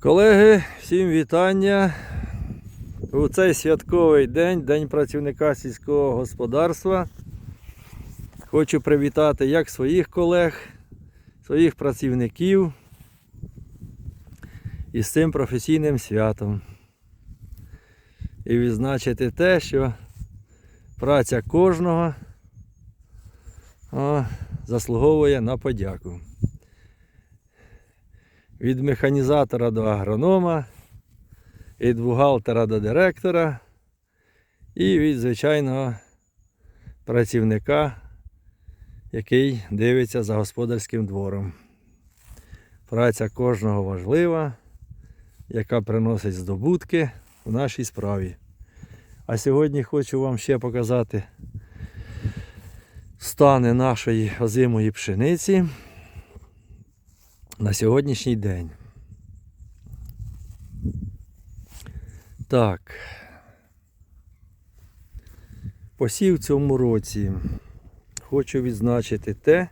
Колеги, всім вітання. У цей святковий день, День працівника сільського господарства. Хочу привітати як своїх колег, своїх працівників із цим професійним святом. І відзначити те, що праця кожного заслуговує на подяку від механізатора до агронома, від бухгалтера до директора і від звичайного працівника, який дивиться за господарським двором. Праця кожного важлива, яка приносить здобутки в нашій справі. А сьогодні хочу вам ще показати стани нашої озимої пшениці на сьогоднішній день. Так. Посів цьому році. Хочу відзначити те,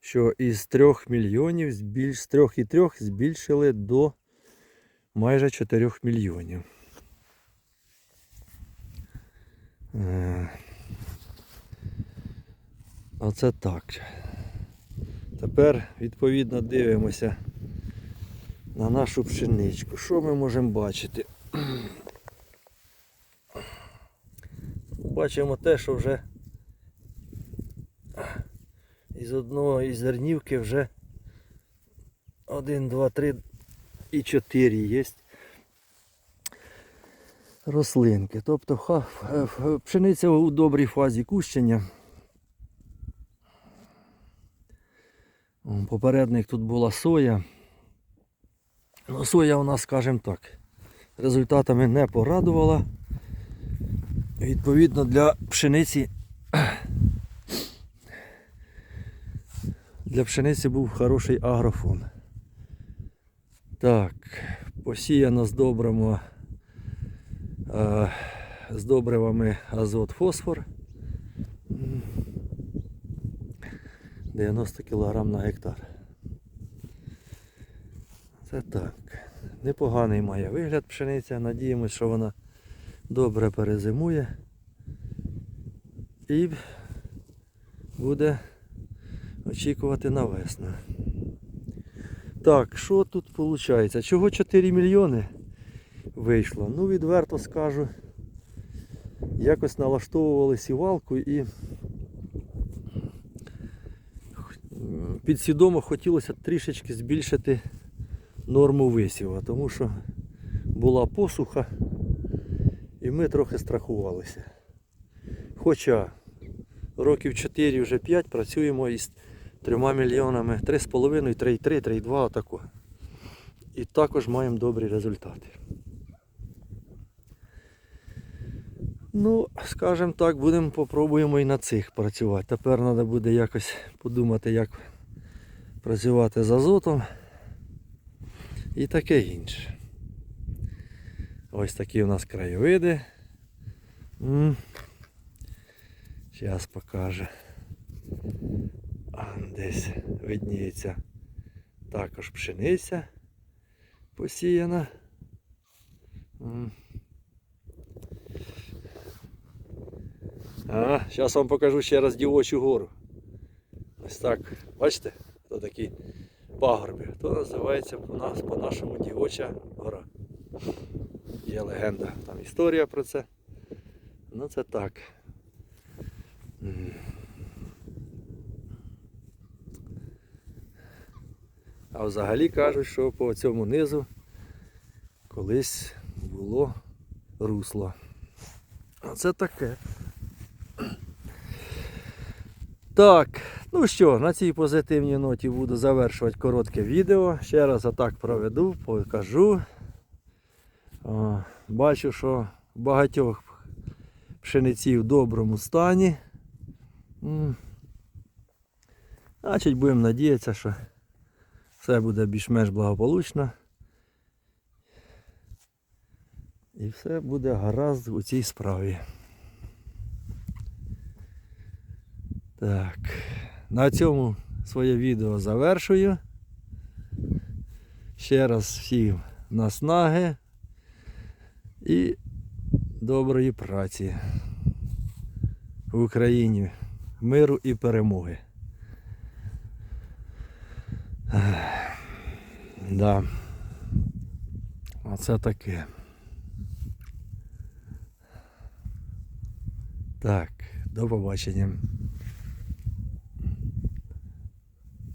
що із 3 мільйонів з 3,3 збільшили до майже 4 мільйонів. Е, Оце так. Тепер відповідно дивимося на нашу пшеничку. Що ми можемо бачити? Бачимо те, що вже із одного із зернівки вже 1, 2, 3 і 4 є рослинки. Тобто ха- пшениця у добрій фазі кущення. Попередник тут була соя. Ну, соя у нас, скажімо так, результатами не порадувала. Відповідно, для пшениці для пшениці був хороший агрофон. Так, посіяно з добримо е, з добривами азот фосфор. 90 кг на гектар. Це так. Непоганий має вигляд пшениця. Надіємось, що вона добре перезимує і буде очікувати на весну. Так, що тут виходить? Чого 4 мільйони вийшло? Ну, відверто скажу. Якось налаштовували сівалку і підсвідомо хотілося трішечки збільшити норму висіва, тому що була посуха і ми трохи страхувалися. Хоча років 4, вже 5 працюємо із 3 мільйонами, 3,5, 3,3, 3,2 отако. І також маємо добрі результати. Ну, скажімо так, будемо попробуємо і на цих працювати. Тепер треба буде якось подумати, як працювати з азотом і таке інше. Ось такі у нас краєвиди. Зараз покаже. А десь видніється також пшениця посіяна. М. А, зараз вам покажу ще раз дівочу гору. Ось так. Бачите? Це такі пагорби. То називається у нас по-нашому дівоча гора. Є легенда, там історія про це. Ну це так. А взагалі кажуть, що по цьому низу колись було русло. А це таке. Так, ну що, на цій позитивній ноті буду завершувати коротке відео. Ще раз отак проведу, покажу. О, бачу, що багатьох пшениці в доброму стані. Значить, будемо надіятися, що все буде більш-менш благополучно. І все буде гаразд у цій справі. Так, на цьому своє відео завершую. Ще раз всім наснаги і доброї праці в Україні. Миру і перемоги. Да. Оце таке. Так, до побачення.